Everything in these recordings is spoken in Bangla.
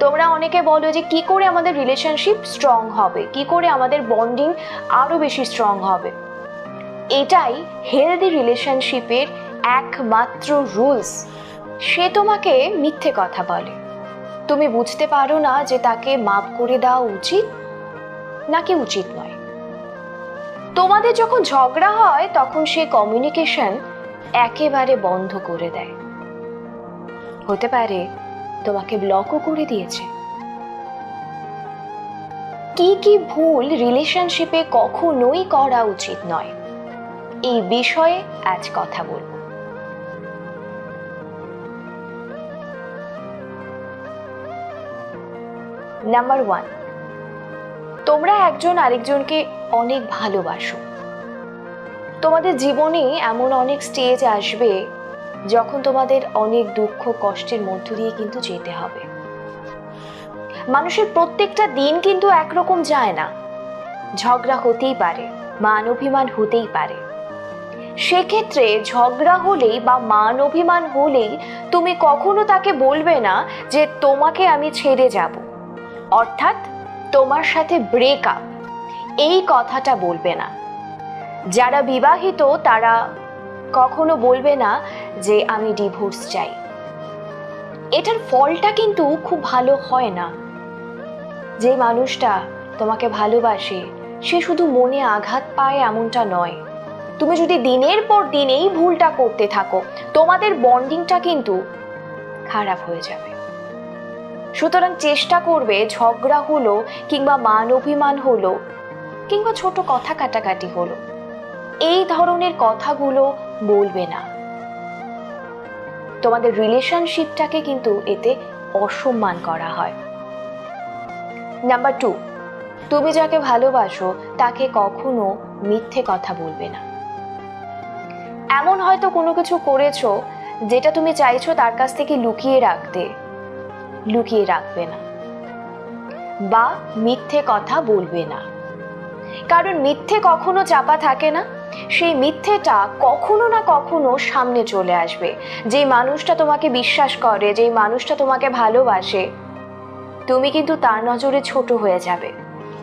তোমরা অনেকে বলো যে কি করে আমাদের রিলেশনশিপ স্ট্রং হবে? কি করে আমাদের বন্ডিং আরও বেশি স্ট্রং হবে? এটাই হেলদি রিলেশনশিপের একমাত্র রুলস সে তোমাকে মিথ্যে কথা বলে। তুমি বুঝতে পারো না যে তাকে মাপ করে দেওয়া উচিত নাকি উচিত নয়। তোমাদের যখন ঝগড়া হয়, তখন সে কমিউনিকেশন একেবারে বন্ধ করে দেয়। হতে পারে তোমাকে ব্লকও করে দিয়েছে। কি কি ভুল রিলেশনশিপে কখনোই করা উচিত নয়। এই বিষয়ে আজ কথা বলব। নাম্বার ওয়ান তোমরা একজন আরেকজনকে অনেক ভালোবাসো। তোমাদের জীবনে এমন অনেক স্টেজ আসবে যখন তোমাদের অনেক দুঃখ কষ্টের মধ্য দিয়ে কিন্তু যেতে হবে। মানুষের প্রত্যেকটা দিন কিন্তু একরকম যায় না। ঝগড়া হতেই পারে, মান অভিমান হতেই পারে। সেক্ষেত্রে ঝগড়া হলেই বা মান অভিমান হলেই তুমি কখনো তাকে বলবে না যে, তোমাকে আমি ছেড়ে যাব। অর্থাৎ তোমার সাথে ব্রেক আপ এই কথাটা বলবে না। যারা বিবাহিত তারা কখনো বলবে না যে আমি ডিভোর্স চাই। এটার ফলটা কিন্তু খুব ভালো হয় না। যে মানুষটা তোমাকে ভালোবাসে, সে শুধু মনে আঘাত পায় এমনটা নয়। তুমি যদি দিনের পর দিন এই ভুলটা করতে থাকো, তোমাদের বন্ডিংটা কিন্তু খারাপ হয়ে যাবে। সুতরাং চেষ্টা করবে, ঝগড়া হলো কিংবা মান অভিমান হলো কিংবা ছোট কথা কাটাকাটি হলো, এই ধরনের কথাগুলো বলবে না। তোমাদের রিলেশনশিপটাকে কিন্তু এতে অসম্মান করা হয়। নাম্বার টু তুমি যাকে ভালোবাসো, তাকে কখনো মিথ্যে কথা বলবে না। এমন হয়তো কোনো কিছু করেছ, যেটা তুমি চাইছো তার কাছ থেকে লুকিয়ে রাখতে, লুকিয়ে রাখবে না। বা মিথ্যে কথা বলবে না। কারণ মিথ্যে কখনো চাপা থাকে না। সেই মিথ্যেটা কখনো না কখনো সামনে চলে আসবে। যেই মানুষটা তোমাকে বিশ্বাস করে, যেই মানুষটা তোমাকে ভালোবাসে, তুমি কিন্তু তার নজরে ছোট হয়ে যাবে।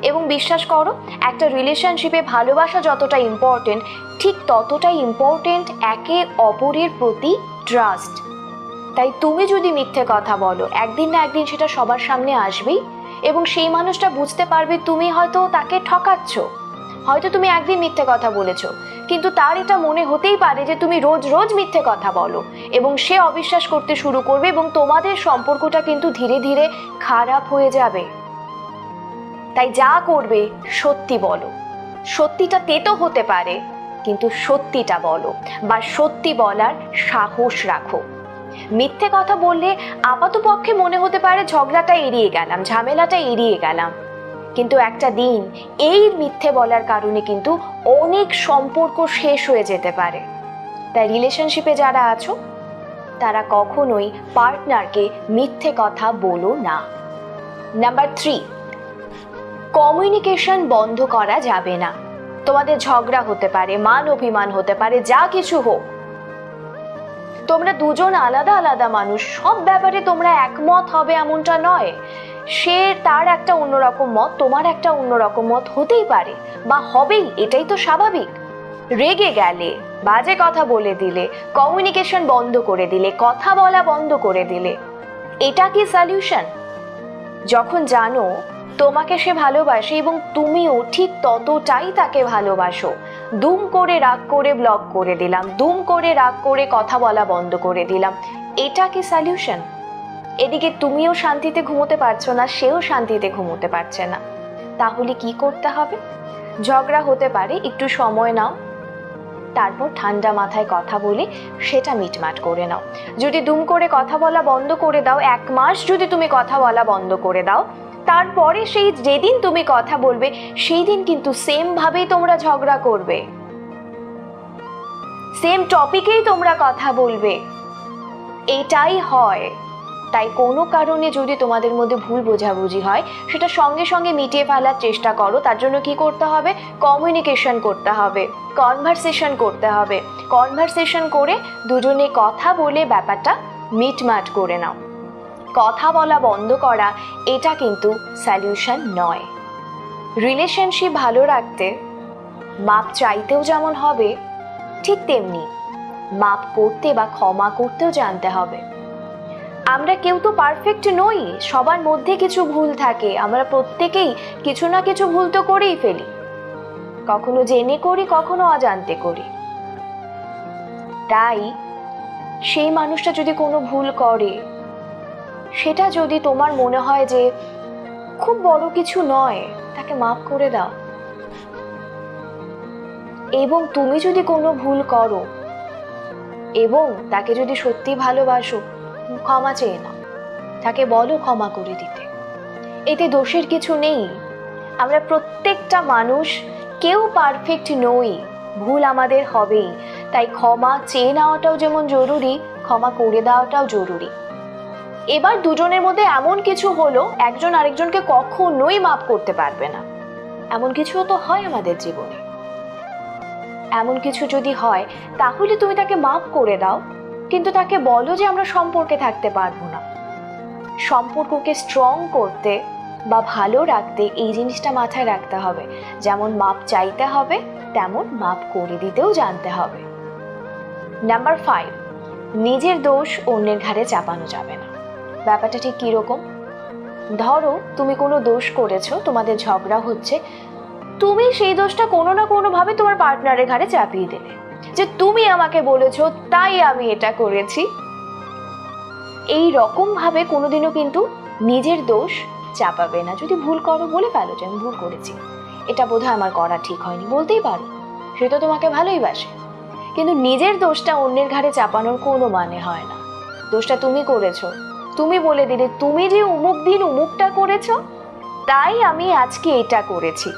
এবং বিশ্বাস করো, একটা রিলেশনশিপে ভালোবাসা যতটা ইম্পর্টেন্ট ঠিক ততটাই ইম্পর্টেন্ট একে অপরের প্রতি ট্রাস্ট তাই তুমি যদি মিথ্যে কথা বলো, একদিন না একদিন সেটা সবার সামনে আসবেই। এবং সেই মানুষটা বুঝতে পারবে তুমি হয়তো তাকে ঠকাচ্ছ। হয়তো তুমি একদিন মিথ্যে কথা বলেছ, কিন্তু তার এটা মনে হতেই পারে যে তুমি রোজ রোজ মিথ্যে কথা বলো এবং সে অবিশ্বাস করতে শুরু করবে এবং তোমাদের সম্পর্কটা কিন্তু ধীরে ধীরে খারাপ হয়ে যাবে। তাই যা করবে সত্যি বলো। সত্যিটা তেতো হতে পারে, কিন্তু সত্যিটা বলো বা সত্যি বলার সাহস রাখো। মিথ্যে কথা বললে আপাতপক্ষে মনে হতে পারে ঝগড়াটা এড়িয়ে গেলাম, ঝামেলাটা এড়িয়ে গেলাম। কিন্তু একটা দিন এই মিথ্যে বলার কারণে কিন্তু অনেক সম্পর্ক শেষ হয়ে যেতে পারে। তাই রিলেশনশিপে যারা আছো, তারা কখনোই পার্টনারকে মিথ্যে কথা বলো না। নাম্বার থ্রি কমিউনিকেশন বন্ধ করা যাবে না। তোমাদের ঝগড়া হতে পারে, মান অভিমান হতে পারে, যা কিছু হোক। তোমরা দুজন আলাদা আলাদা মানুষ, সব ব্যাপারে তোমরা একমত হবে এমনটা নয়। সে তার একটা অন্যরকম মত, তোমার একটা অন্যরকম মত হতেই পারে, বা হবেই, এটাই তো স্বাভাবিক। রেগে গেলে, বাজে কথা বলে দিলে কমিউনিকেশন বন্ধ করে দিলে, কথা বলা বন্ধ করে দিলে, এটা কি সলিউশন যখন জানো, তোমাকে সে ভালোবাসে এবং তুমিও ঠিক ততটাই তাকে ভালোবাসো। দুম করে, রাগ করে ব্লক করে দিলাম, দুম করে, রাগ করে, কথা বলা বন্ধ করে দিলাম, এটা কি সলিউশন এদিকে তুমিও শান্তিতে ঘুমোতে পারছ না, সেও শান্তিতে ঘুমোতে পারছে না। তাহলে কি করতে হবে? ঝগড়া হতে পারে, একটু সময় নাও। তারপর ঠান্ডা মাথায় কথা বলে সেটা মিটমাট করে নাও। যদি দুম করে কথা বলা বন্ধ করে দাও, এক মাস যদি তুমি কথা বলা বন্ধ করে দাও, তারপরে সেই যেদিন তুমি কথা বলবে সেই দিন কিন্তু সেম ভাবেই তোমরা ঝগড়া করবে। সেম টপিকেই তোমরা কথা বলবে। এটাই হয়। তাই কোনো কারণে যদি তোমাদের মধ্যে ভুল বোঝাবুঝি হয়, সেটা সঙ্গে সঙ্গে মিটিয়ে ফেলার চেষ্টা করো। তার জন্য কি করতে হবে? কমিউনিকেশন করতে হবে কনভারসেশন করতে হবে। কনভারসেশন করে দুজনে কথা বলে ব্যাপারটা মিটমাট করে নাও। কথা বলা বন্ধ করা, এটা কিন্তু সলিউশন নয়। রিলেশনশিপ ভালো রাখতে মাপ চাইতেও যেমন হবে, ঠিক তেমনি মাপ করতে বা ক্ষমা করতেও জানতে হবে। আমরা কেউ তো পারফেক্ট নই। সবার মধ্যে কিছু ভুল থাকে। আমরা প্রত্যেকেই কিছু না কিছু ভুল তো করেই ফেলি। কখনো জেনে করি, কখনো অজান্তে করি। তাই সেই মানুষটা যদি কোনো ভুল করে, সেটা যদি তোমার মনে হয় যে খুব বড় কিছু নয়, তাকে মাফ করে দাও। এবং তুমি যদি কোনো ভুল করো, এবং তাকে যদি সত্যি ভালোবাসো ক্ষমা চেয়ে নাও। তাকে বলো ক্ষমা করে দিতে। এতে দোষের কিছু নেই। আমরা প্রত্যেকটা মানুষ, কেউ পারফেক্ট নই। ভুল আমাদের হবেই। তাই ক্ষমা চেয়ে নেওয়াটাও যেমন জরুরি, ক্ষমা করে দেওয়াটাও জরুরি। এবার দুজনের মধ্যে এমন কিছু হলো, একজন আরেকজনকে কখনোই মাপ করতে পারবে না। এমন কিছুও তো হয় আমাদের জীবনে। এমন কিছু যদি হয়, তাহলে তুমি তাকে মাপ করে দাও। কিন্তু তাকে বলো যে আমরা সম্পর্কে থাকতে পারব না। সম্পর্ককে স্ট্রং করতে বা ভালো রাখতে এই জিনিসটা মাথায় রাখতে হবে। যেমন মাপ চাইতে হবে, তেমন মাপ করে দিতেও জানতে হবে। নাম্বার ফাইভ নিজের দোষ অন্যের ঘাড়ে চাপানো যাবে না। ব্যাপারটা ঠিক কীরকম? ধরো তুমি কোনো দোষ করেছ, তোমাদের ঝগড়া হচ্ছে, তুমি সেই দোষটা কোনো না কোনোভাবে তোমার পার্টনারের ঘাড়ে চাপিয়ে দেবে। যে তুমি আমাকে বলেছ তাই আমি এটা করেছি। এই রকম ভাবে কোনোদিনও কিন্তু নিজের দোষ চাপাবে না। যদি ভুল করো বলে ফেলো যে আমি ভুল করেছি। এটা বোধহয় আমার করা ঠিক হয়নি। বলতেই পারো, সে তো তোমাকে ভালোই বাসে। কিন্তু নিজের দোষটা অন্যের ঘাড়ে চাপানোর কোনো মানে হয় না। দোষটা তুমি করেছ। তুমি বলে দিলে, তুমি যে উমুক দিন উমুকটা করেছ, তাই আমি আজকে এটা করেছি।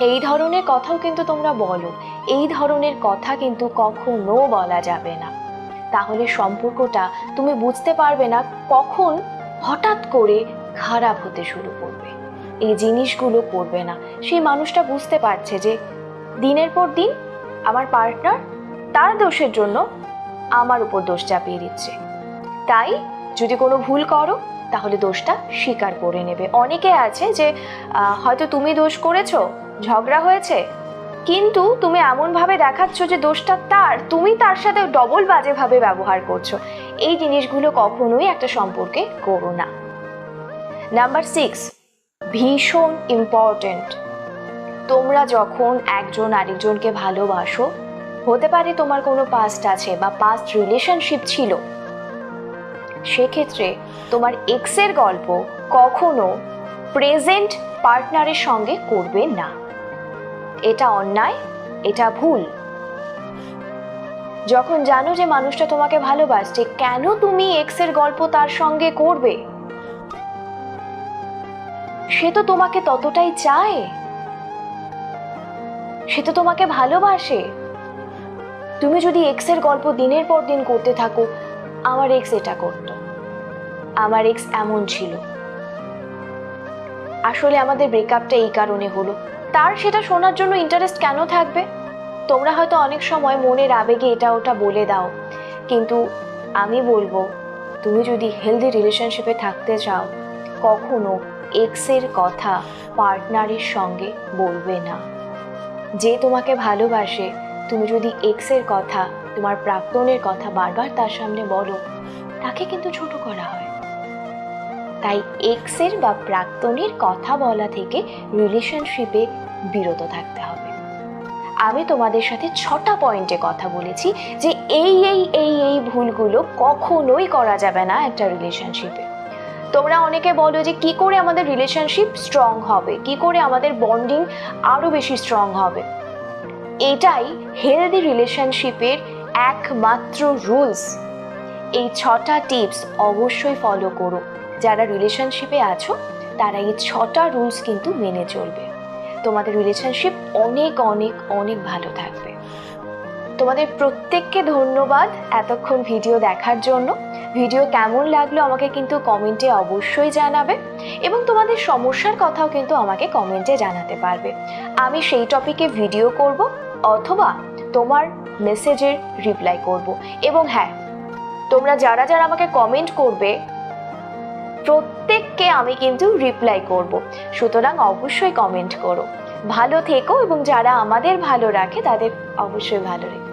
এই ধরনের কথাও কিন্তু তোমরা বলো। এই ধরনের কথা কিন্তু কখনো বলা যাবে না। তাহলে সম্পর্কটা তুমি বুঝতে পারবে না কখন হঠাৎ করে খারাপ হতে শুরু করবে। এই জিনিসগুলো করবে না। সেই মানুষটা বুঝতে পারছে যে দিনের পর দিন আমার পার্টনার তার দোষের জন্য আমার উপর দোষ চাপিয়ে দিচ্ছে। তাই যদি কোনো ভুল করো, তাহলে দোষটা স্বীকার করে নেবে। অনেকে আছে যে হয়তো তুমি দোষ করেছ, ঝগড়া হয়েছে কিন্তু তুমি এমনভাবে দেখাচ্ছ যে দোষটা তার, তুমি তার সাথে ডবল বাজেভাবে ব্যবহার করছ। এই জিনিসগুলো কখনোই একটা সম্পর্কে করো না। নাম্বার সিক্স ভীষণ ইম্পর্টেন্ট তোমরা যখন একজন আরেকজনকে ভালোবাসো, হতে পারে তোমার কোনো পাস্ট আছে বা পাস্ট রিলেশনশিপ ছিল, সেক্ষেত্রে তোমার এক্সের গল্প কখনো প্রেজেন্ট পার্টনারের সঙ্গে করবে না। এটা অন্যায়, এটা ভুল। যখন জানো যে মানুষটা তোমাকে ভালোবাসছে, কেন তুমি এক্সের গল্প তার সঙ্গে করবে? সে তো তোমাকে ততটাই চায়। সে তো তোমাকে ভালোবাসে। তুমি যদি এক্সের গল্প দিনের পর দিন করতে থাকো, আমার এক্স এটা করতো। আমার এক্স এমন ছিল। আসলে আমাদের ব্রেকআপটা এই কারণে হলো। তার সেটা শোনার জন্য ইন্টারেস্ট কেন থাকবে? তোমরা হয়তো অনেক সময় মনের আবেগে এটা ওটা বলে দাও। কিন্তু আমি বলব, তুমি যদি হেলদি রিলেশনশিপে থাকতে চাও, কখনো এক্সের কথা পার্টনারের সঙ্গে বলবে না। যে তোমাকে ভালোবাসে, তুমি যদি এক্সের কথা, তোমার প্রাক্তনের কথা বারবার তার সামনে বলো, তাকে কিন্তু ছোট করা হয়। তাই এক্সের বা প্রাক্তনের কথা বলা থেকে রিলেশনশিপে বিরত থাকতে হবে। আমি তোমাদের সাথে ছটা পয়েন্টে কথা বলেছি যে এই এই এই এই ভুলগুলো কখনোই করা যাবে না একটা রিলেশনশিপে তোমরা অনেকে বলো যে কি করে আমাদের রিলেশনশিপ স্ট্রং হবে? কি করে আমাদের বন্ডিং আরও বেশি স্ট্রং হবে? এটাই হেলদি রিলেশনশিপের একমাত্র রুলস এই ছটা টিপস অবশ্যই ফলো করো। যারা রিলেশনশিপে আছো, তারা এই ছটা রুলস কিন্তু মেনে চলবে। তোমাদের রিলেশনশিপ অনেক অনেক অনেক ভালো থাকবে। তোমাদের প্রত্যেককে ধন্যবাদ এতক্ষণ ভিডিও দেখার জন্য। ভিডিও কেমন লাগল আমাকে কিন্তু কমেন্টে অবশ্যই জানাবে এবং তোমাদের সমস্যার কথাও কিন্তু আমাকে কমেন্টে জানাতে পারবে। আমি সেই টপিকে ভিডিও করব অথবা তোমার মেসেজের রিপ্লাই করব। এবং হ্যাঁ তোমরা যারা যারা আমাকে কমেন্ট করবে প্রত্যেককে আমি কিন্তু রিপ্লাই করব। সুতরাং অবশ্যই কমেন্ট করো। ভালো থেকো এবং যারা আমাদের ভালো রাখে তাদের অবশ্যই ভালো রেখো।